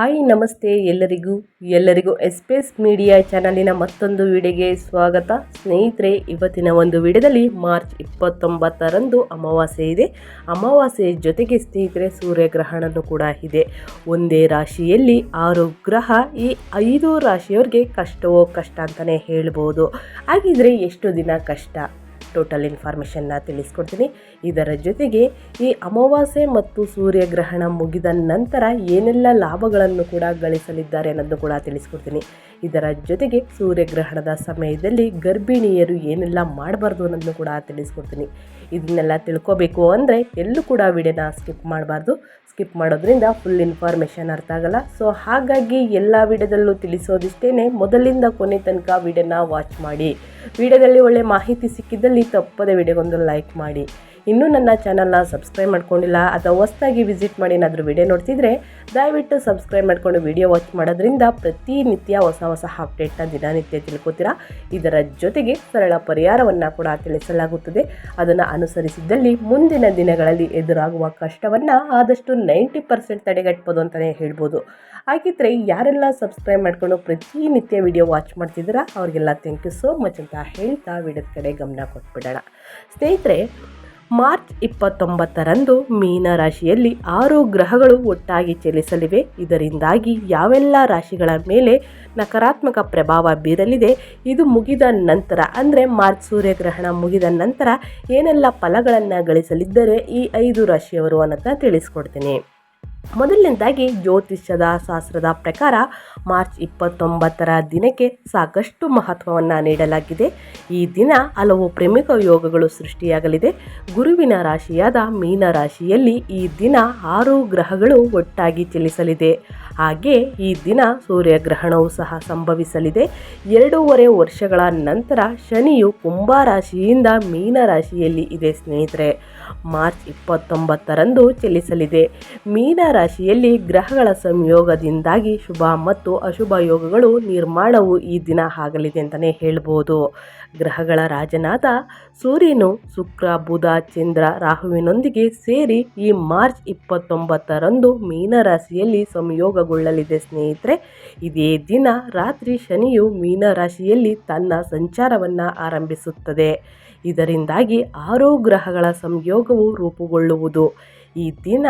Hi, ನಮಸ್ತೆ ಎಲ್ಲರಿಗೂ. ಎಲ್ಲರಿಗೂ ಎಸ್ಪೇಸ್ ಮೀಡಿಯಾ ಚಾನಲಿನ ಮತ್ತೊಂದು ವಿಡಿಯೋಗೆ ಸ್ವಾಗತ. ಸ್ನೇಹಿತರೆ, ಇವತ್ತಿನ ಒಂದು ವಿಡಿಯೋದಲ್ಲಿ ಮಾರ್ಚ್ ಇಪ್ಪತ್ತೊಂಬತ್ತರಂದು ಅಮಾವಾಸ್ಯೆ ಇದೆ. ಅಮಾವಾಸ್ಯೆ ಜೊತೆಗೆ ಸ್ನೇಹಿತರೆ, ಸೂರ್ಯಗ್ರಹಣನೂ ಕೂಡ ಇದೆ. ಒಂದೇ ರಾಶಿಯಲ್ಲಿ ಆರು ಗ್ರಹ ಈ ಐದು ರಾಶಿಯವ್ರಿಗೆ ಕಷ್ಟವೋ ಕಷ್ಟ ಅಂತಲೇ ಹೇಳ್ಬೋದು. ಹಾಗಿದ್ರೆ ಎಷ್ಟು ದಿನ ಕಷ್ಟ? ಟೋಟಲ್ ಇನ್ಫಾರ್ಮೇಷನ್ನ ತಿಳಿಸ್ಕೊಡ್ತೀನಿ. ಇದರ ಜೊತೆಗೆ ಈ ಅಮಾವಾಸ್ಯೆ ಮತ್ತು ಸೂರ್ಯಗ್ರಹಣ ಮುಗಿದ ನಂತರ ಏನೆಲ್ಲ ಲಾಭಗಳನ್ನು ಕೂಡ ಗಳಿಸಲಿದ್ದಾರೆ ಅನ್ನೋದು ಕೂಡ ತಿಳಿಸ್ಕೊಡ್ತೀನಿ. ಇದರ ಜೊತೆಗೆ ಸೂರ್ಯಗ್ರಹಣದ ಸಮಯದಲ್ಲಿ ಗರ್ಭಿಣಿಯರು ಏನೆಲ್ಲ ಮಾಡಬಾರ್ದು ಅನ್ನೋದನ್ನು ಕೂಡ ತಿಳಿಸ್ಕೊಡ್ತೀನಿ. ಇದನ್ನೆಲ್ಲ ತಿಳ್ಕೊಬೇಕು ಅಂದರೆ ಎಲ್ಲೂ ಕೂಡ ವಿಡಿಯೋನ ಸ್ಕಿಪ್ ಮಾಡಬಾರ್ದು. ಸ್ಕಿಪ್ ಮಾಡೋದ್ರಿಂದ ಫುಲ್ ಇನ್ಫಾರ್ಮೇಷನ್ ಅರ್ಥ ಆಗಲ್ಲ. ಸೊ ಹಾಗಾಗಿ ಎಲ್ಲ ವಿಡಿಯೋದಲ್ಲೂ ತಿಳಿಸೋದಿಷ್ಟೇ ಮೊದಲಿಂದ ಕೊನೆ ತನಕ ವಿಡಿಯೋನ ವಾಚ್ ಮಾಡಿ. ವಿಡಿಯೋದಲ್ಲಿ ಒಳ್ಳೆ ಮಾಹಿತಿ ಸಿಕ್ಕಿದ್ದಲ್ಲಿ ತಪ್ಪದೇ ವಿಡಿಯೋಗೊಂದು ಲೈಕ್ ಮಾಡಿ. ಇನ್ನೂ ನನ್ನ ಚಾನಲ್ನ ಸಬ್ಸ್ಕ್ರೈಬ್ ಮಾಡ್ಕೊಂಡಿಲ್ಲ ಅಥವಾ ಹೊಸ್ದಾಗಿ ವಿಸಿಟ್ ಮಾಡಿ ಏನಾದರೂ ವಿಡಿಯೋ ನೋಡ್ತಿದ್ರೆ ದಯವಿಟ್ಟು ಸಬ್ಸ್ಕ್ರೈಬ್ ಮಾಡ್ಕೊಂಡು ವಿಡಿಯೋ ವಾಚ್ ಮಾಡೋದ್ರಿಂದ ಪ್ರತಿನಿತ್ಯ ಹೊಸ ಹೊಸ ಅಪ್ಡೇಟ್ನ ದಿನನಿತ್ಯ ತಿಳ್ಕೊತೀರಾ. ಇದರ ಜೊತೆಗೆ ಸರಳ ಪರಿಹಾರವನ್ನು ಕೂಡ ತಿಳಿಸಲಾಗುತ್ತದೆ. ಅದನ್ನು ಅನುಸರಿಸಿದ್ದಲ್ಲಿ ಮುಂದಿನ ದಿನಗಳಲ್ಲಿ ಎದುರಾಗುವ ಕಷ್ಟವನ್ನು ಆದಷ್ಟು ನೈಂಟಿ ಪರ್ಸೆಂಟ್ ತಡೆಗಟ್ಬೋದು ಅಂತಲೇ ಹೇಳ್ಬೋದು. ಹಾಗಿದ್ರೆ ಯಾರೆಲ್ಲ ಸಬ್ಸ್ಕ್ರೈಬ್ ಮಾಡ್ಕೊಂಡು ಪ್ರತಿನಿತ್ಯ ವಿಡಿಯೋ ವಾಚ್ ಮಾಡ್ತಿದ್ದೀರಾ, ಅವರಿಗೆಲ್ಲ ಥ್ಯಾಂಕ್ ಯು ಸೋ ಮಚ್ ಅಂತ ಹೇಳ್ತಾ ವಿಡಿಯೋದ ಕಡೆ ಗಮನ ಕೊಟ್ಬಿಡೋಣ. ಸ್ನೇಹಿತರೆ ಮಾರ್ಚ್ ಇಪ್ಪತ್ತೊಂಬತ್ತರಂದು ಮೀನ ರಾಶಿಯಲ್ಲಿ ಆರು ಗ್ರಹಗಳು ಒಟ್ಟಾಗಿ ಚಲಿಸಲಿವೆ. ಇದರಿಂದಾಗಿ ಯಾವೆಲ್ಲ ರಾಶಿಗಳ ಮೇಲೆ ನಕಾರಾತ್ಮಕ ಪ್ರಭಾವ ಬೀರಲಿದೆ, ಇದು ಮುಗಿದ ನಂತರ, ಅಂದರೆ ಮಾರ್ಚ್ ಸೂರ್ಯಗ್ರಹಣ ಮುಗಿದ ನಂತರ ಏನೆಲ್ಲ ಫಲಗಳನ್ನು ಗಳಿಸಲಿದ್ದರೆ ಈ ಐದು ರಾಶಿಯವರು ಅನ್ನೋದನ್ನ ತಿಳಿಸ್ಕೊಡ್ತೀನಿ. ಮೊದಲನೇದಾಗಿ ಜ್ಯೋತಿಷ್ಯದ ಶಾಸ್ತ್ರದ ಪ್ರಕಾರ ಮಾರ್ಚ್ ಇಪ್ಪತ್ತೊಂಬತ್ತರ ದಿನಕ್ಕೆ ಸಾಕಷ್ಟು ಮಹತ್ವವನ್ನು ನೀಡಲಾಗಿದೆ. ಈ ದಿನ ಹಲವು ಪ್ರಮುಖ ಯೋಗಗಳು ಸೃಷ್ಟಿಯಾಗಲಿದೆ. ಗುರುವಿನ ರಾಶಿಯಾದ ಮೀನ ರಾಶಿಯಲ್ಲಿ ಈ ದಿನ ಆರು ಗ್ರಹಗಳು ಒಟ್ಟಾಗಿ ಚಲಿಸಲಿದೆ. ಹಾಗೆ ಈ ದಿನ ಸೂರ್ಯಗ್ರಹಣವು ಸಹ ಸಂಭವಿಸಲಿದೆ. ಎರಡೂವರೆ ವರ್ಷಗಳ ನಂತರ ಶನಿಯು ಕುಂಭ ರಾಶಿಯಿಂದ ಮೀನ ರಾಶಿಯಲ್ಲಿ ಇದೆ ಸ್ನೇಹಿತರೆ. ಮಾರ್ಚ್ ಇಪ್ಪತ್ತೊಂಬತ್ತರಂದು ಚಲಿಸಲಿದೆ. ಮೀನ ರಾಶಿಯಲ್ಲಿ ಗ್ರಹಗಳ ಸಂಯೋಗದಿಂದಾಗಿ ಶುಭ ಮತ್ತು ಅಶುಭ ಯೋಗಗಳು ನಿರ್ಮಾಣವು ಈ ದಿನ ಆಗಲಿದೆ ಅಂತಲೇ ಹೇಳ್ಬೋದು. ಗ್ರಹಗಳ ರಾಜನಾದ ಸೂರ್ಯನು ಶುಕ್ರ, ಬುಧ, ಚಂದ್ರ, ರಾಹುವಿನೊಂದಿಗೆ ಸೇರಿ ಈ ಮಾರ್ಚ್ ಇಪ್ಪತ್ತೊಂಬತ್ತರಂದು ಮೀನರಾಶಿಯಲ್ಲಿ ಸಂಯೋಗಗೊಳ್ಳಲಿದೆ ಸ್ನೇಹಿತರೆ. ಇದೇ ದಿನ ರಾತ್ರಿ ಶನಿಯು ಮೀನರಾಶಿಯಲ್ಲಿ ತನ್ನ ಸಂಚಾರವನ್ನು ಆರಂಭಿಸುತ್ತದೆ. ಇದರಿಂದಾಗಿ ಆರು ಗ್ರಹಗಳ ಸಂಯೋಗವು ರೂಪುಗೊಳ್ಳುವುದು. ಈ ದಿನ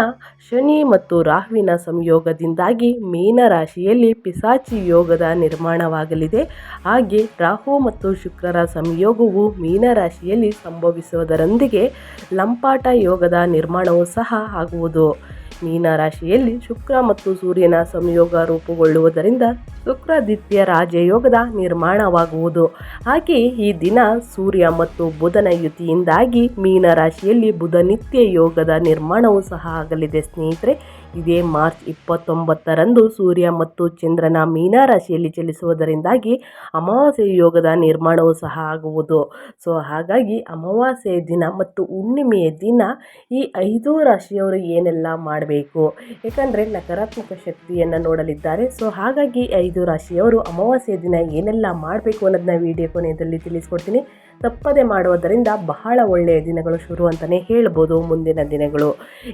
ಶನಿ ಮತ್ತು ರಾಹುವಿನ ಸಂಯೋಗದಿಂದಾಗಿ ಮೀನರಾಶಿಯಲ್ಲಿ ಪಿಸಾಚಿ ಯೋಗದ ನಿರ್ಮಾಣವಾಗಲಿದೆ. ಹಾಗೆ ರಾಹು ಮತ್ತು ಶುಕ್ರರ ಸಂಯೋಗವು ಮೀನರಾಶಿಯಲ್ಲಿ ಸಂಭವಿಸುವುದರೊಂದಿಗೆ ಲಂಪಾಟ ಯೋಗದ ನಿರ್ಮಾಣವೂ ಸಹ ಆಗುವುದು. ಮೀನರಾಶಿಯಲ್ಲಿ ಶುಕ್ರ ಮತ್ತು ಸೂರ್ಯನ ಸಂಯೋಗ ರೂಪುಗೊಳ್ಳುವುದರಿಂದ ಶುಕ್ರಾದಿತ್ಯ ರಾಜಯೋಗದ ನಿರ್ಮಾಣವಾಗುವುದು. ಹಾಗೆ ಈ ದಿನ ಸೂರ್ಯ ಮತ್ತು ಬುಧನ ಯುತಿಯಿಂದಾಗಿ ಮೀನರಾಶಿಯಲ್ಲಿ ಬುಧನಿತ್ಯ ಯೋಗದ ನಿರ್ಮಾಣವೂ ಸಹ ಆಗಲಿದೆ ಸ್ನೇಹಿತರೆ. ಇದೇ ಮಾರ್ಚ್ ಇಪ್ಪತ್ತೊಂಬತ್ತರಂದು ಸೂರ್ಯ ಮತ್ತು ಚಂದ್ರನ ಮೀನರಾಶಿಯಲ್ಲಿ ಚಲಿಸುವುದರಿಂದಾಗಿ ಅಮಾವಾಸ್ಯೆ ಯೋಗದ ನಿರ್ಮಾಣವೂ ಸಹ ಆಗುವುದು. ಸೊ ಹಾಗಾಗಿ ಅಮಾವಾಸ್ಯೆಯ ದಿನ ಮತ್ತು ಹುಣ್ಣಿಮೆಯ ದಿನ ಈ ಐದು ರಾಶಿಯವರು ಏನೆಲ್ಲ ಮಾಡಬೇಕು? ಏಕೆಂದರೆ ನಕಾರಾತ್ಮಕ ಶಕ್ತಿಯನ್ನು ನೋಡಲಿದ್ದಾರೆ. ಸೊ ಹಾಗಾಗಿ ಐದು ರಾಶಿಯವರು ಅಮಾವಾಸ್ಯೆಯ ದಿನ ಏನೆಲ್ಲ ಮಾಡಬೇಕು ಅನ್ನೋದನ್ನ ವಿಡಿಯೋ ಕೊನೆಯಲ್ಲಿ ತಿಳಿಸ್ಕೊಡ್ತೀನಿ. ತಪ್ಪದೆ ಮಾಡುವುದರಿಂದ ಬಹಳ ಒಳ್ಳೆಯ ದಿನಗಳು ಶುರು ಅಂತಲೇ ಹೇಳ್ಬೋದು ಮುಂದಿನ ದಿನಗಳು.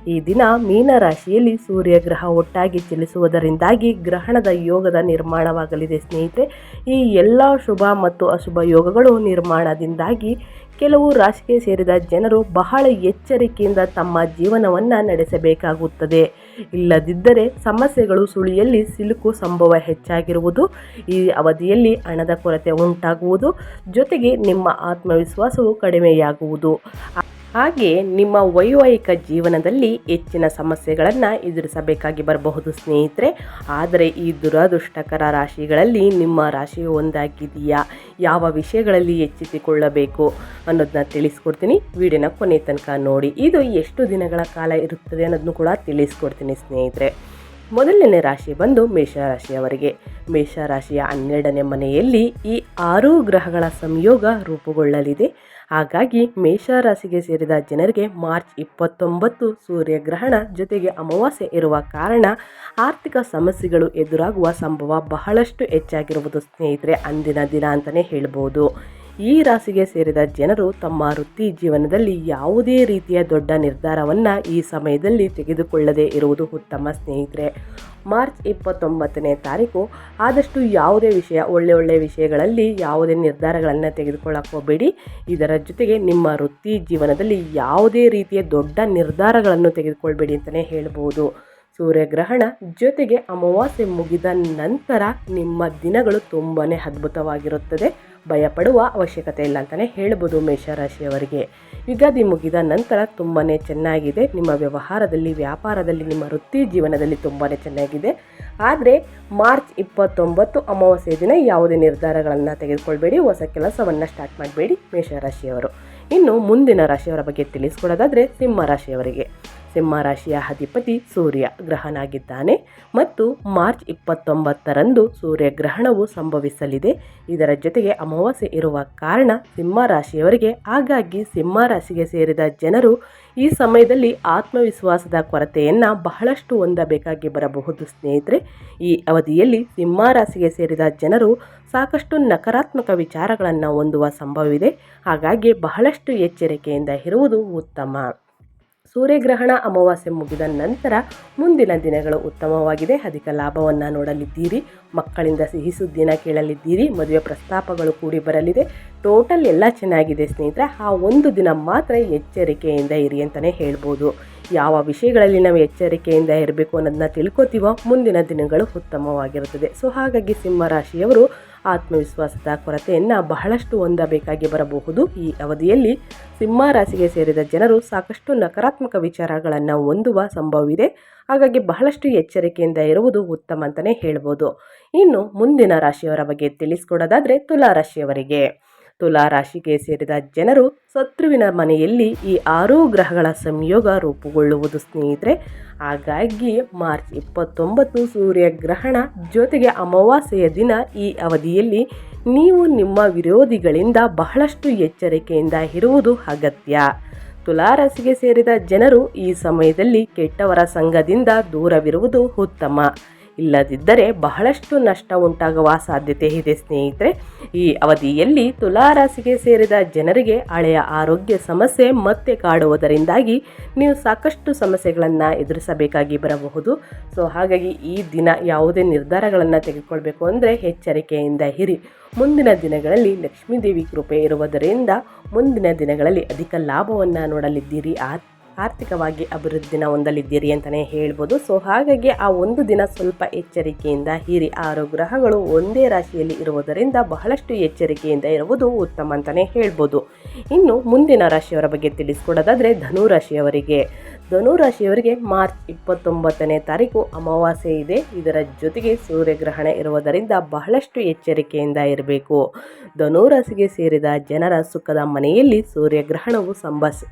ಈ ದಿನ ಮೀನರಾಶಿಯಲ್ಲಿ ಸೂರ್ಯಗ್ರಹ ಒಟ್ಟಾಗಿ ಚಲಿಸುವುದರಿಂದಾಗಿ ಗ್ರಹಣದ ಯೋಗದ ನಿರ್ಮಾಣವಾಗಲಿದೆ ಸ್ನೇಹಿತರೆ. ಈ ಎಲ್ಲ ಶುಭ ಮತ್ತು ಅಶುಭ ಯೋಗಗಳು ನಿರ್ಮಾಣದಿಂದಾಗಿ ಕೆಲವು ರಾಶಿಗೆ ಸೇರಿದ ಜನರು ಬಹಳ ಎಚ್ಚರಿಕೆಯಿಂದ ತಮ್ಮ ಜೀವನವನ್ನು ನಡೆಸಬೇಕಾಗುತ್ತದೆ. ಇಲ್ಲದಿದ್ದರೆ ಸಮಸ್ಯೆಗಳು ಸುಳಿಯಲ್ಲಿ ಸಿಲುಕು ಸಂಭವ ಹೆಚ್ಚಾಗಿರುವುದು. ಈ ಅವಧಿಯಲ್ಲಿ ಹಣದ ಕೊರತೆ ಉಂಟಾಗುವುದು. ಜೊತೆಗೆ ನಿಮ್ಮ ಆತ್ಮವಿಶ್ವಾಸವು ಕಡಿಮೆಯಾಗುವುದು. ಹಾಗೆ ನಿಮ್ಮ ವೈವಾಹಿಕ ಜೀವನದಲ್ಲಿ ಹೆಚ್ಚಿನ ಸಮಸ್ಯೆಗಳನ್ನು ಎದುರಿಸಬೇಕಾಗಿ ಬರಬಹುದು ಸ್ನೇಹಿತರೆ. ಆದರೆ ಈ ದುರದೃಷ್ಟಕರ ರಾಶಿಗಳಲ್ಲಿ ನಿಮ್ಮ ರಾಶಿಯು ಒಂದಾಗಿದೆಯಾ? ಯಾವ ವಿಷಯಗಳಲ್ಲಿ ಎಚ್ಚೆತ್ತುಕೊಳ್ಳಬೇಕು ಅನ್ನೋದನ್ನ ತಿಳಿಸ್ಕೊಡ್ತೀನಿ. ವಿಡಿಯೋನ ಕೊನೆ ತನಕ ನೋಡಿ. ಇದು ಎಷ್ಟು ದಿನಗಳ ಕಾಲ ಇರುತ್ತದೆ ಅನ್ನೋದನ್ನು ಕೂಡ ತಿಳಿಸ್ಕೊಡ್ತೀನಿ ಸ್ನೇಹಿತರೆ. ಮೊದಲನೇ ರಾಶಿ ಬಂದು ಮೇಷರಾಶಿಯವರಿಗೆ ಮೇಷರಾಶಿಯ ಹನ್ನೆರಡನೇ ಮನೆಯಲ್ಲಿ ಈ ಆರು ಗ್ರಹಗಳ ಸಂಯೋಗ ರೂಪುಗೊಳ್ಳಲಿದೆ. ಹಾಗಾಗಿ ಮೇಷರಾಶಿಗೆ ಸೇರಿದ ಜನರಿಗೆ ಮಾರ್ಚ್ ಇಪ್ಪತ್ತೊಂಬತ್ತು ಸೂರ್ಯಗ್ರಹಣ ಜೊತೆಗೆ ಅಮಾವಾಸ್ಯೆ ಇರುವ ಕಾರಣ ಆರ್ಥಿಕ ಸಮಸ್ಯೆಗಳು ಎದುರಾಗುವ ಸಂಭವ ಬಹಳಷ್ಟು ಹೆಚ್ಚಾಗಿರುವುದು ಸ್ನೇಹಿತರೆ, ಅಂದಿನ ದಿನ ಅಂತಲೇ ಹೇಳ್ಬೋದು. ಈ ರಾಶಿಗೆ ಸೇರಿದ ಜನರು ತಮ್ಮ ವೃತ್ತಿ ಜೀವನದಲ್ಲಿ ಯಾವುದೇ ರೀತಿಯ ದೊಡ್ಡ ನಿರ್ಧಾರವನ್ನು ಈ ಸಮಯದಲ್ಲಿ ತೆಗೆದುಕೊಳ್ಳದೇ ಇರುವುದು ಉತ್ತಮ ಸ್ನೇಹಿತರೆ. ಮಾರ್ಚ್ ಇಪ್ಪತ್ತೊಂಬತ್ತನೇ ತಾರೀಕು ಆದಷ್ಟು ಯಾವುದೇ ವಿಷಯ, ಒಳ್ಳೆ ಒಳ್ಳೆಯ ವಿಷಯಗಳಲ್ಲಿ ಯಾವುದೇ ನಿರ್ಧಾರಗಳನ್ನು ತೆಗೆದುಕೊಳ್ಳಕ್ಕೆ ಹೋಗಬೇಡಿ. ಇದರ ಜೊತೆಗೆ ನಿಮ್ಮ ವೃತ್ತಿ ಜೀವನದಲ್ಲಿ ಯಾವುದೇ ರೀತಿಯ ದೊಡ್ಡ ನಿರ್ಧಾರಗಳನ್ನು ತೆಗೆದುಕೊಳ್ಬೇಡಿ ಅಂತಲೇ ಹೇಳ್ಬೋದು. ಸೂರ್ಯಗ್ರಹಣ ಜೊತೆಗೆ ಅಮಾವಾಸ್ಯೆ ಮುಗಿದ ನಂತರ ನಿಮ್ಮ ದಿನಗಳು ತುಂಬಾ ಅದ್ಭುತವಾಗಿರುತ್ತದೆ. ಭಯಪಡುವ ಅವಶ್ಯಕತೆ ಇಲ್ಲ ಅಂತಲೇ ಹೇಳ್ಬೋದು ಮೇಷರಾಶಿಯವರಿಗೆ. ಯುಗಾದಿ ಮುಗಿದ ನಂತರ ತುಂಬಾ ಚೆನ್ನಾಗಿದೆ. ನಿಮ್ಮ ವ್ಯವಹಾರದಲ್ಲಿ, ವ್ಯಾಪಾರದಲ್ಲಿ, ನಿಮ್ಮ ವೃತ್ತಿ ಜೀವನದಲ್ಲಿ ತುಂಬಾ ಚೆನ್ನಾಗಿದೆ. ಆದರೆ ಮಾರ್ಚ್ ಇಪ್ಪತ್ತೊಂಬತ್ತು ಅಮಾವಾಸ್ಯೆ ದಿನ ಯಾವುದೇ ನಿರ್ಧಾರಗಳನ್ನು ತೆಗೆದುಕೊಳ್ಬೇಡಿ, ಹೊಸ ಕೆಲಸವನ್ನು ಸ್ಟಾರ್ಟ್ ಮಾಡಬೇಡಿ ಮೇಷರಾಶಿಯವರು. ಇನ್ನು ಮುಂದಿನ ರಾಶಿಯವರ ಬಗ್ಗೆ ತಿಳಿಸ್ಕೊಡೋದಾದರೆ ಸಿಂಹ ರಾಶಿಯವರಿಗೆ. ಸಿಂಹ ರಾಶಿಯ ಅಧಿಪತಿ ಸೂರ್ಯ ಗ್ರಹನಾಗಿದ್ದಾನೆ ಮತ್ತು ಮಾರ್ಚ್ ಇಪ್ಪತ್ತೊಂಬತ್ತರಂದು ಸೂರ್ಯಗ್ರಹಣವು ಸಂಭವಿಸಲಿದೆ. ಇದರ ಜೊತೆಗೆ ಅಮಾವಾಸ್ಯೆ ಇರುವ ಕಾರಣ ಸಿಂಹ ರಾಶಿಯವರಿಗೆ ಹಾಗಾಗಿ ಸಿಂಹ ರಾಶಿಗೆ ಸೇರಿದ ಜನರು ಈ ಸಮಯದಲ್ಲಿ ಆತ್ಮವಿಶ್ವಾಸದ ಕೊರತೆಯನ್ನು ಬಹಳಷ್ಟು ಹೊಂದಬೇಕಾಗಿ ಬರಬಹುದು. ಸ್ನೇಹಿತರೆ, ಈ ಅವಧಿಯಲ್ಲಿ ಸಿಂಹ ರಾಶಿಗೆ ಸೇರಿದ ಜನರು ಸಾಕಷ್ಟು ನಕಾರಾತ್ಮಕ ವಿಚಾರಗಳನ್ನು ಹೊಂದುವ ಸಂಭವವಿದೆ. ಹಾಗಾಗಿ ಬಹಳಷ್ಟು ಎಚ್ಚರಿಕೆಯಿಂದ ಇರುವುದು ಉತ್ತಮ. ಸೂರ್ಯಗ್ರಹಣ ಅಮಾವಾಸ್ಯೆ ಮುಗಿದ ನಂತರ ಮುಂದಿನ ದಿನಗಳು ಉತ್ತಮವಾಗಿದೆ. ಅಧಿಕ ಲಾಭವನ್ನು ನೋಡಲಿದ್ದೀರಿ. ಮಕ್ಕಳಿಂದ ಸಿಹಿ ಸುದ್ದಿನ ಕೇಳಲಿದ್ದೀರಿ. ಮದುವೆ ಪ್ರಸ್ತಾಪಗಳು ಕೂಡಿ ಬರಲಿದೆ. ಟೋಟಲ್ ಎಲ್ಲ ಚೆನ್ನಾಗಿದೆ ಸ್ನೇಹಿತರೆ. ಆ ಒಂದು ದಿನ ಮಾತ್ರ ಎಚ್ಚರಿಕೆಯಿಂದ ಇರಿ ಅಂತಲೇ ಹೇಳ್ಬೋದು. ಯಾವ ವಿಷಯಗಳಲ್ಲಿ ನಾವು ಎಚ್ಚರಿಕೆಯಿಂದ ಇರಬೇಕು ಅನ್ನೋದನ್ನ ತಿಳ್ಕೊತೀವೋ ಮುಂದಿನ ದಿನಗಳು ಉತ್ತಮವಾಗಿರುತ್ತದೆ. ಸೊ ಹಾಗಾಗಿ ಸಿಂಹರಾಶಿಯವರು ಆತ್ಮವಿಶ್ವಾಸದ ಕೊರತೆಯನ್ನು ಬಹಳಷ್ಟು ಹೊಂದಬೇಕಾಗಿ ಬರಬಹುದು. ಈ ಅವಧಿಯಲ್ಲಿ ಸಿಂಹ ರಾಶಿಗೆ ಸೇರಿದ ಜನರು ಸಾಕಷ್ಟು ನಕಾರಾತ್ಮಕ ವಿಚಾರಗಳನ್ನು ಹೊಂದುವ ಸಂಭವವಿದೆ. ಹಾಗಾಗಿ ಬಹಳಷ್ಟು ಎಚ್ಚರಿಕೆಯಿಂದ ಇರುವುದು ಉತ್ತಮ ಅಂತಲೇ ಹೇಳ್ಬೋದು. ಇನ್ನು ಮುಂದಿನ ರಾಶಿಯವರ ಬಗ್ಗೆ ತಿಳಿಸ್ಕೊಡೋದಾದರೆ ತುಲಾ ರಾಶಿಯವರಿಗೆ. ತುಲಾ ರಾಶಿಗೆ ಸೇರಿದ ಜನರು ಶತ್ರುವಿನ ಮನೆಯಲ್ಲಿ ಈ ಆರು ಗ್ರಹಗಳ ಸಂಯೋಗ ರೂಪುಗೊಳ್ಳುವುದು ಸ್ನೇಹಿತರೆ. ಹಾಗಾಗಿ ಮಾರ್ಚ್ ಇಪ್ಪತ್ತೊಂಬತ್ತು ಸೂರ್ಯಗ್ರಹಣ ಜೊತೆಗೆ ಅಮಾವಾಸ್ಯೆಯ ದಿನ ಈ ಅವಧಿಯಲ್ಲಿ ನೀವು ನಿಮ್ಮ ವಿರೋಧಿಗಳಿಂದ ಬಹಳಷ್ಟು ಎಚ್ಚರಿಕೆಯಿಂದ ಇರುವುದು ಅಗತ್ಯ. ತುಲಾರಾಶಿಗೆ ಸೇರಿದ ಜನರು ಈ ಸಮಯದಲ್ಲಿ ಕೆಟ್ಟವರ ಸಂಘದಿಂದ ದೂರವಿರುವುದು ಉತ್ತಮ. ಇಲ್ಲದಿದ್ದರೆ ಬಹಳಷ್ಟು ನಷ್ಟ ಉಂಟಾಗುವ ಸಾಧ್ಯತೆ ಇದೆ, ಸ್ನೇಹಿತರೆ. ಈ ಅವಧಿಯಲ್ಲಿ ತುಲಾರಾಸಿಗೆ ಸೇರಿದ ಜನರಿಗೆ ಹಳೆಯ ಆರೋಗ್ಯ ಸಮಸ್ಯೆ ಮತ್ತೆ ಕಾಡುವುದರಿಂದಾಗಿ ನೀವು ಸಾಕಷ್ಟು ಸಮಸ್ಯೆಗಳನ್ನು ಎದುರಿಸಬೇಕಾಗಿ ಬರಬಹುದು. ಸೊ, ಹಾಗಾಗಿ ಈ ದಿನ ಯಾವುದೇ ನಿರ್ಧಾರಗಳನ್ನು ತೆಗೆದುಕೊಳ್ಬೇಕು ಅಂದರೆ ಎಚ್ಚರಿಕೆಯಿಂದ ಹಿರಿ ಮುಂದಿನ ದಿನಗಳಲ್ಲಿ ಲಕ್ಷ್ಮೀದೇವಿ ಕೃಪೆ ಇರುವುದರಿಂದ ಮುಂದಿನ ದಿನಗಳಲ್ಲಿ ಅಧಿಕ ಲಾಭವನ್ನು ನೋಡಲಿದ್ದೀರಿ. ಆ ಆರ್ಥಿಕವಾಗಿ ಅಭಿವೃದ್ಧಿನ ಹೊಂದಲಿದ್ದೀರಿ ಅಂತಲೇ ಹೇಳ್ಬೋದು. ಸೊ ಹಾಗಾಗಿ ಆ ಒಂದು ದಿನ ಸ್ವಲ್ಪ ಎಚ್ಚರಿಕೆಯಿಂದ ಹಿರಿ ಆರು ಗ್ರಹಗಳು ಒಂದೇ ರಾಶಿಯಲ್ಲಿ ಇರುವುದರಿಂದ ಬಹಳಷ್ಟು ಎಚ್ಚರಿಕೆಯಿಂದ ಇರುವುದು ಉತ್ತಮ ಅಂತಲೇ ಹೇಳ್ಬೋದು. ಇನ್ನು ಮುಂದಿನ ರಾಶಿಯವರ ಬಗ್ಗೆ ತಿಳಿಸ್ಕೊಡೋದಾದರೆ ಧನು ರಾಶಿಯವರಿಗೆ ಧನು ರಾಶಿಯವರಿಗೆ ಮಾರ್ಚ್ ಇಪ್ಪತ್ತೊಂಬತ್ತನೇ ತಾರೀಕು ಅಮಾವಾಸ್ಯೆ ಇದೆ. ಇದರ ಜೊತೆಗೆ ಸೂರ್ಯಗ್ರಹಣ ಇರುವುದರಿಂದ ಬಹಳಷ್ಟು ಎಚ್ಚರಿಕೆಯಿಂದ ಇರಬೇಕು. ಧನುರಾಶಿಗೆ ಸೇರಿದ ಜನರ ಸುಖದ ಮನೆಯಲ್ಲಿ ಸೂರ್ಯಗ್ರಹಣವು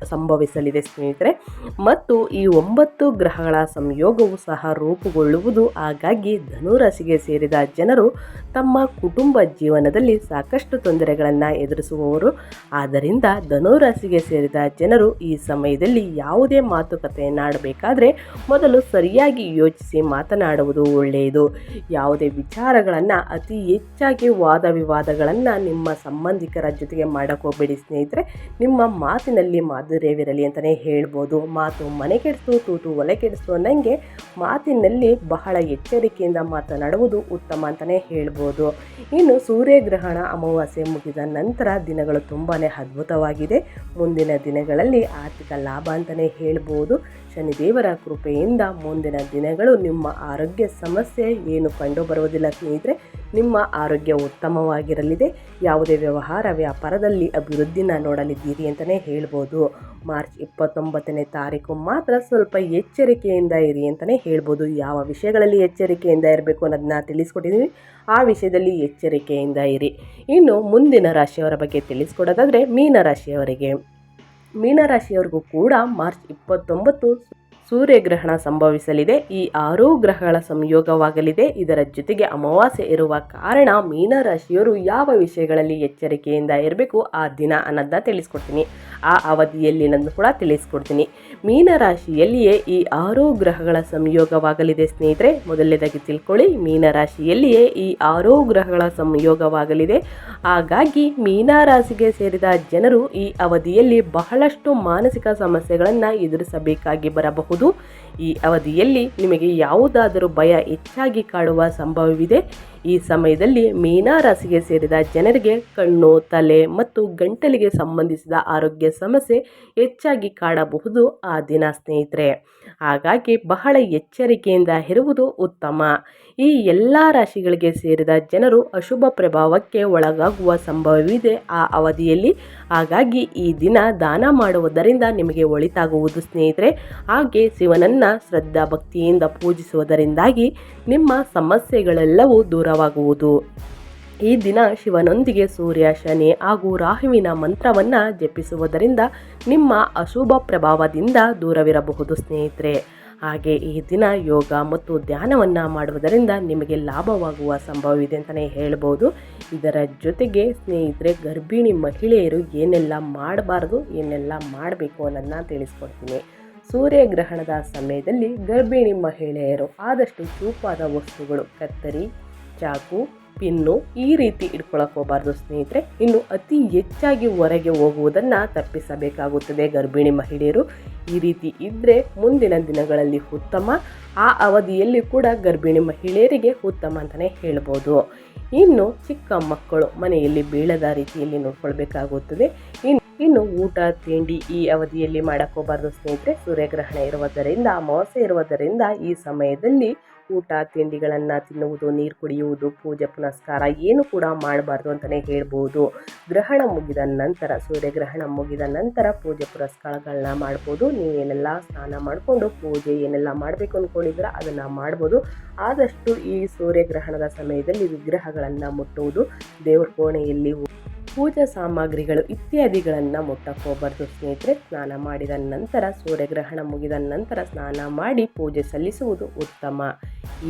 ಸಂಭವಿಸಲಿದೆ ಸ್ನೇಹಿತರೆ. ಮತ್ತು ಈ ಒಂಬತ್ತು ಗ್ರಹಗಳ ಸಂಯೋಗವು ಸಹ ರೂಪುಗೊಳ್ಳುವುದು. ಹಾಗಾಗಿ ಧನುರಾಶಿಗೆ ಸೇರಿದ ಜನರು ತಮ್ಮ ಕುಟುಂಬ ಜೀವನದಲ್ಲಿ ಸಾಕಷ್ಟು ತೊಂದರೆಗಳನ್ನು ಎದುರಿಸುವವರು. ಆದ್ದರಿಂದ ಧನುರಾಶಿಗೆ ಸೇರಿದ ಜನರು ಈ ಸಮಯದಲ್ಲಿ ಯಾವುದೇ ಮಾತುಕತೆಯನ್ನಾಡಬೇಕಾದ್ರೆ ಮೊದಲು ಸರಿಯಾಗಿ ಯೋಚಿಸಿ ಮಾತನಾಡುವುದು ಒಳ್ಳೆಯದು. ಯಾವುದೇ ವಿಚಾರಗಳನ್ನು ಅತಿ ಹೆಚ್ಚಾಗಿ ವಾದ ವಿವಾದಗಳನ್ನು ನಿಮ್ಮ ಸಂಬಂಧಿಕರ ಜೊತೆಗೆ ಮಾಡೋಕ್ಕೋಗ್ಬೇಡಿ ಸ್ನೇಹಿತರೆ. ನಿಮ್ಮ ಮಾತಿನಲ್ಲಿ ಮಾಧುರ್ಯವಿರಲಿ ಅಂತಲೇ ಹೇಳ್ಬೋದು. ಮಾತು ಮನೆ ಕೆಡಿಸು, ತೂತು ಒಲೆ ಕೆಡಿಸು ಅನ್ನಂಗೆ ಮಾತಿನಲ್ಲಿ ಬಹಳ ಎಚ್ಚರಿಕೆಯಿಂದ ಮಾತನಾಡುವುದು ಉತ್ತಮ ಅಂತಲೇ ಹೇಳ್ಬೋದು. ಇನ್ನು ಸೂರ್ಯಗ್ರಹಣ ಅಮಾವಾಸ್ಯೆ ಮುಗಿದ ನಂತರ ದಿನಗಳು ತುಂಬಾ ಅದ್ಭುತವಾಗಿದೆ. ಮುಂದಿನ ದಿನಗಳಲ್ಲಿ ಆರ್ಥಿಕ ಲಾಭ ಅಂತಲೇ ಹೇಳ್ಬೋದು. ಶನಿದೇವರ ಕೃಪೆಯಿಂದ ಮುಂದಿನ ದಿನಗಳು ನಿಮ್ಮ ಆರೋಗ್ಯ ಸಮಸ್ಯೆ ಏನು ಕಂಡು ಬರುವುದಿಲ್ಲ ಸ್ನೇಹಿತರೆ, ನಿಮ್ಮ ಆರೋಗ್ಯ ಉತ್ತಮವಾಗಿರಲಿದೆ. ಯಾವುದೇ ವ್ಯವಹಾರ ವ್ಯಾಪಾರದಲ್ಲಿ ಅಭಿವೃದ್ಧಿನ ನೋಡಲಿದ್ದೀರಿ ಅಂತಲೇ ಹೇಳ್ಬೋದು. ಮಾರ್ಚ್ ಇಪ್ಪತ್ತೊಂಬತ್ತನೇ ತಾರೀಕು ಮಾತ್ರ ಸ್ವಲ್ಪ ಎಚ್ಚರಿಕೆಯಿಂದ ಇರಿ ಅಂತಲೇ ಹೇಳ್ಬೋದು. ಯಾವ ವಿಷಯಗಳಲ್ಲಿ ಎಚ್ಚರಿಕೆಯಿಂದ ಇರಬೇಕು ಅನ್ನೋದನ್ನ ತಿಳಿಸ್ಕೊಟ್ಟಿದ್ದೀವಿ ಆ ವಿಷಯದಲ್ಲಿ ಎಚ್ಚರಿಕೆಯಿಂದ ಇರಿ. ಇನ್ನು ಮುಂದಿನ ರಾಶಿಯವರ ಬಗ್ಗೆ ತಿಳಿಸ್ಕೊಡೋದಾದರೆ ಮೀನರಾಶಿಯವರಿಗೆ. ಮೀನರಾಶಿಯವರಿಗೂ ಕೂಡ ಮಾರ್ಚ್ ಇಪ್ಪತ್ತೊಂಬತ್ತು ಸೂರ್ಯಗ್ರಹಣ ಸಂಭವಿಸಲಿದೆ. ಈ ಆರೂ ಗ್ರಹಗಳ ಸಂಯೋಗವಾಗಲಿದೆ. ಇದರ ಜೊತೆಗೆ ಅಮಾವಾಸ್ಯೆ ಇರುವ ಕಾರಣ ಮೀನರಾಶಿಯವರು ಯಾವ ವಿಷಯಗಳಲ್ಲಿ ಎಚ್ಚರಿಕೆಯಿಂದ ಇರಬೇಕು ಆ ದಿನ ಅನ್ನೋದನ್ನ ತಿಳಿಸ್ಕೊಡ್ತೀನಿ. ಆ ಅವಧಿಯಲ್ಲಿ ನಾನು ಕೂಡ ತಿಳಿಸ್ಕೊಡ್ತೀನಿ. ಮೀನರಾಶಿಯಲ್ಲಿಯೇ ಈ ಆರು ಗ್ರಹಗಳ ಸಂಯೋಗವಾಗಲಿದೆ ಸ್ನೇಹಿತರೆ. ಮೊದಲನೇದಾಗಿ ತಿಳ್ಕೊಳ್ಳಿ, ಮೀನರಾಶಿಯಲ್ಲಿಯೇ ಈ ಆರು ಗ್ರಹಗಳ ಸಂಯೋಗವಾಗಲಿದೆ. ಹಾಗಾಗಿ ಮೀನರಾಶಿಗೆ ಸೇರಿದ ಜನರು ಈ ಅವಧಿಯಲ್ಲಿ ಬಹಳಷ್ಟು ಮಾನಸಿಕ ಸಮಸ್ಯೆಗಳನ್ನು ಎದುರಿಸಬೇಕಾಗಿ ಬರಬಹುದು. ಈ ಅವಧಿಯಲ್ಲಿ ನಿಮಗೆ ಯಾವುದಾದರೂ ಭಯ ಹೆಚ್ಚಾಗಿ ಕಾಡುವ ಸಂಭವವಿದೆ. ಈ ಸಮಯದಲ್ಲಿ ಮೀನರಾಶಿಗೆ ಸೇರಿದ ಜನರಿಗೆ ಕಣ್ಣು, ತಲೆ ಮತ್ತು ಗಂಟಲಿಗೆ ಸಂಬಂಧಿಸಿದ ಆರೋಗ್ಯ ಸಮಸ್ಯೆ ಹೆಚ್ಚಾಗಿ ಕಾಡಬಹುದು ಆ ದಿನ ಸ್ನೇಹಿತರೆ. ಹಾಗಾಗಿ ಬಹಳ ಎಚ್ಚರಿಕೆಯಿಂದ ಇರುವುದು ಉತ್ತಮ. ಈ ಎಲ್ಲ ರಾಶಿಗಳಿಗೆ ಸೇರಿದ ಜನರು ಅಶುಭ ಪ್ರಭಾವಕ್ಕೆ ಒಳಗಾಗುವ ಸಂಭವವಿದೆ ಆ ಅವಧಿಯಲ್ಲಿ. ಹಾಗಾಗಿ ಈ ದಿನ ದಾನ ಮಾಡುವುದರಿಂದ ನಿಮಗೆ ಒಳಿತಾಗುವುದು ಸ್ನೇಹಿತರೆ. ಹಾಗೆ ಶಿವನನ್ನ ಶ್ರದ್ಧಾ ಭಕ್ತಿಯಿಂದ ಪೂಜಿಸುವುದರಿಂದಾಗಿ ನಿಮ್ಮ ಸಮಸ್ಯೆಗಳೆಲ್ಲವೂ ದೂರವಾಗುವುದು ಈ ದಿನ ಶಿವನೊಂದಿಗೆ ಸೂರ್ಯ, ಶನಿ ಹಾಗೂ ರಾಹುವಿನ ಮಂತ್ರವನ್ನು ಜಪಿಸುವುದರಿಂದ ನಿಮ್ಮ ಅಶುಭ ಪ್ರಭಾವದಿಂದ ದೂರವಿರಬಹುದು ಸ್ನೇಹಿತರೆ. ಹಾಗೆ ಈ ದಿನ ಯೋಗ ಮತ್ತು ಧ್ಯಾನವನ್ನು ಮಾಡುವುದರಿಂದ ನಿಮಗೆ ಲಾಭವಾಗುವ ಸಂಭವವಿದೆ ಅಂತಲೇ ಹೇಳ್ಬೋದು. ಇದರ ಜೊತೆಗೆ ಸ್ನೇಹಿತರೆ, ಗರ್ಭಿಣಿ ಮಹಿಳೆಯರು ಏನೆಲ್ಲ ಮಾಡಬಾರ್ದು, ಏನೆಲ್ಲ ಮಾಡಬೇಕು ಅನ್ನೋದನ್ನ ತಿಳಿಸ್ಕೊಡ್ತೀನಿ. ಸೂರ್ಯಗ್ರಹಣದ ಸಮಯದಲ್ಲಿ ಗರ್ಭಿಣಿ ಮಹಿಳೆಯರು ಆದಷ್ಟು ಚೂಪಾದ ವಸ್ತುಗಳು, ಕತ್ತರಿ ಚಾಕು ಪಿನ್ನು ಈ ರೀತಿ ಇಟ್ಕೊಳಕ್ ಹೋಗಬಾರ್ದು ಸ್ನೇಹಿತರೆ. ಇನ್ನು ಅತಿ ಹೆಚ್ಚಾಗಿ ಹೊರಗೆ ಹೋಗುವುದನ್ನು ತಪ್ಪಿಸಬೇಕಾಗುತ್ತದೆ ಗರ್ಭಿಣಿ ಮಹಿಳೆಯರು. ಈ ರೀತಿ ಇದ್ದರೆ ಮುಂದಿನ ದಿನಗಳಲ್ಲಿ ಉತ್ತಮ, ಆ ಅವಧಿಯಲ್ಲಿ ಕೂಡ ಗರ್ಭಿಣಿ ಮಹಿಳೆಯರಿಗೆ ಉತ್ತಮ ಅಂತಲೇ ಹೇಳ್ಬೋದು. ಇನ್ನು ಚಿಕ್ಕ ಮಕ್ಕಳು ಮನೆಯಲ್ಲಿ ಬೀಳದ ರೀತಿಯಲ್ಲಿ ನೋಡ್ಕೊಳ್ಬೇಕಾಗುತ್ತದೆ. ಇನ್ನು ಇನ್ನು ಊಟ, ತಿಂಡಿ ಈ ಅವಧಿಯಲ್ಲಿ ಮಾಡಕ್ಕೆ ಹೋಗಬಾರ್ದು ಸ್ನೇಹಿತರೆ. ಸೂರ್ಯಗ್ರಹಣ ಇರುವುದರಿಂದ, ಅಮಾವಾಸ್ಯೆ ಇರುವುದರಿಂದ ಈ ಸಮಯದಲ್ಲಿ ಊಟ, ತಿಂಡಿಗಳನ್ನು ತಿನ್ನುವುದು, ನೀರು ಕುಡಿಯುವುದು, ಪೂಜೆ, ಪುನಸ್ಕಾರ ಏನು ಕೂಡ ಮಾಡಬಾರ್ದು ಅಂತಲೇ ಹೇಳ್ಬೋದು. ಗ್ರಹಣ ಮುಗಿದ ನಂತರ, ಸೂರ್ಯಗ್ರಹಣ ಮುಗಿದ ನಂತರ ಪೂಜೆ ಪುರಸ್ಕಾರಗಳನ್ನ ಮಾಡ್ಬೋದು. ನೀವೇನೆಲ್ಲ ಸ್ನಾನ ಮಾಡಿಕೊಂಡು ಪೂಜೆ ಏನೆಲ್ಲ ಮಾಡಬೇಕು ಅಂದ್ಕೊಂಡಿದ್ರೆ ಅದನ್ನು ಮಾಡ್ಬೋದು. ಆದಷ್ಟು ಈ ಸೂರ್ಯಗ್ರಹಣದ ಸಮಯದಲ್ಲಿ ವಿಗ್ರಹಗಳನ್ನು ಮುಟ್ಟುವುದು, ದೇವ್ರ ಕೋಣೆಯಲ್ಲಿ ಪೂಜಾ ಸಾಮಗ್ರಿಗಳು ಇತ್ಯಾದಿಗಳನ್ನು ಮುಟ್ಟಕ್ಕೋಗ್ಬಾರ್ದು ಸ್ನೇಹಿತರೆ, ಸ್ನಾನ ಮಾಡಿದ ನಂತರ, ಸೂರ್ಯಗ್ರಹಣ ಮುಗಿದ ನಂತರ ಸ್ನಾನ ಮಾಡಿ ಪೂಜೆ ಸಲ್ಲಿಸುವುದು ಉತ್ತಮ.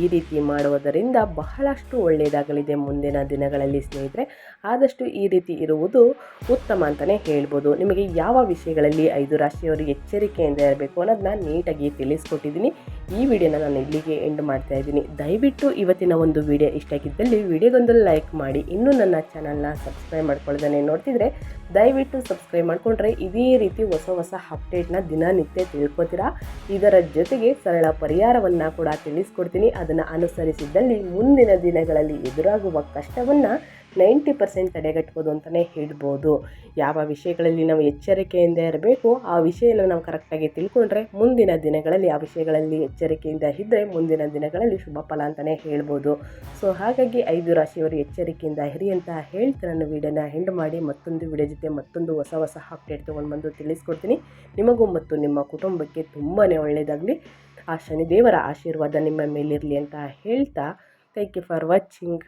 ಈ ರೀತಿ ಮಾಡುವುದರಿಂದ ಬಹಳಷ್ಟು ಒಳ್ಳೆಯದಾಗಲಿದೆ ಮುಂದಿನ ದಿನಗಳಲ್ಲಿ ಸ್ನೇಹಿತರೆ. ಆದಷ್ಟು ಈ ರೀತಿ ಇರುವುದು ಉತ್ತಮ ಅಂತಲೇ ಹೇಳ್ಬೋದು. ನಿಮಗೆ ಯಾವ ವಿಷಯಗಳಲ್ಲಿ ಐದು ರಾಶಿಯವರು ಎಚ್ಚರಿಕೆಯಿಂದ ಇರಬೇಕು ಅನ್ನೋದನ್ನ ನೀಟಾಗಿ ತಿಳಿಸ್ಕೊಟ್ಟಿದ್ದೀನಿ. ಈ ವಿಡಿಯೋನ ನಾನು ಇಲ್ಲಿಗೆ ಎಂಡ್ ಮಾಡ್ತಾ ಇದ್ದೀನಿ. ದಯವಿಟ್ಟು ಇವತ್ತಿನ ಒಂದು ವಿಡಿಯೋ ಇಷ್ಟ ಆಗಿದ್ದಲ್ಲಿ ವಿಡಿಯೋಗೊಂದು ಲೈಕ್ ಮಾಡಿ. ಇನ್ನೂ ನನ್ನ ಚಾನಲ್ನ ಸಬ್ಸ್ಕ್ರೈಬ್ ಮಾಡ್ಕೊಳ್ದೇ ನೋಡ್ತಿದ್ರೆ ದಯವಿಟ್ಟು ಸಬ್ಸ್ಕ್ರೈಬ್ ಮಾಡಿಕೊಂಡ್ರೆ ಇದೇ ರೀತಿ ಹೊಸ ಹೊಸ ಅಪ್ಡೇಟ್ನ ದಿನನಿತ್ಯ ತಿಳ್ಕೊತೀರಾ? ಇದರ ಜೊತೆಗೆ ಸರಳ ಪರಿಹಾರವನ್ನು ಕೂಡ ತಿಳಿಸ್ಕೊಡ್ತೀನಿ. ಅದನ್ನು ಅನುಸರಿಸಿದ್ದಲ್ಲಿ ಮುಂದಿನ ದಿನಗಳಲ್ಲಿ ಎದುರಾಗುವ ಕಷ್ಟವನ್ನು ನೈಂಟಿ ಪರ್ಸೆಂಟ್ ತಡೆಗಟ್ಬೋದು ಅಂತಲೇ ಹೇಳ್ಬೋದು. ಯಾವ ವಿಷಯಗಳಲ್ಲಿ ನಾವು ಎಚ್ಚರಿಕೆಯಿಂದ ಇರಬೇಕು, ಆ ವಿಷಯನ ನಾವು ಕರೆಕ್ಟಾಗಿ ತಿಳ್ಕೊಂಡ್ರೆ ಮುಂದಿನ ದಿನಗಳಲ್ಲಿ ಆ ವಿಷಯಗಳಲ್ಲಿ ಎಚ್ಚರಿಕೆಯಿಂದ ಇದ್ದರೆ ಮುಂದಿನ ದಿನಗಳಲ್ಲಿ ಶುಭ ಫಲ ಅಂತಲೇ ಹೇಳ್ಬೋದು. ಸೊ ಹಾಗಾಗಿ ಐದು ರಾಶಿಯವರು ಎಚ್ಚರಿಕೆಯಿಂದ ಹಿರಿ ಅಂತ ಹೇಳ್ತಾ ನನ್ನ ವೀಡಿಯೋನ ಹೆಂಡ್ ಮಾಡಿ ಮತ್ತೊಂದು ವಿಡಿಯೋ ಜೊತೆ ಮತ್ತೊಂದು ಹೊಸ ಹೊಸ ಅಪ್ಡೇಟ್ ತೊಗೊಂಡು ಬಂದು ತಿಳಿಸ್ಕೊಡ್ತೀನಿ. ನಿಮಗೂ ಮತ್ತು ನಿಮ್ಮ ಕುಟುಂಬಕ್ಕೆ ತುಂಬಾ ಒಳ್ಳೆಯದಾಗಲಿ. ಆ ಶನಿದೇವರ ಆಶೀರ್ವಾದ ನಿಮ್ಮ ಮೇಲಿರಲಿ ಅಂತ ಹೇಳ್ತಾ ಥ್ಯಾಂಕ್ ಯು ಫಾರ್ ವಾಚಿಂಗ್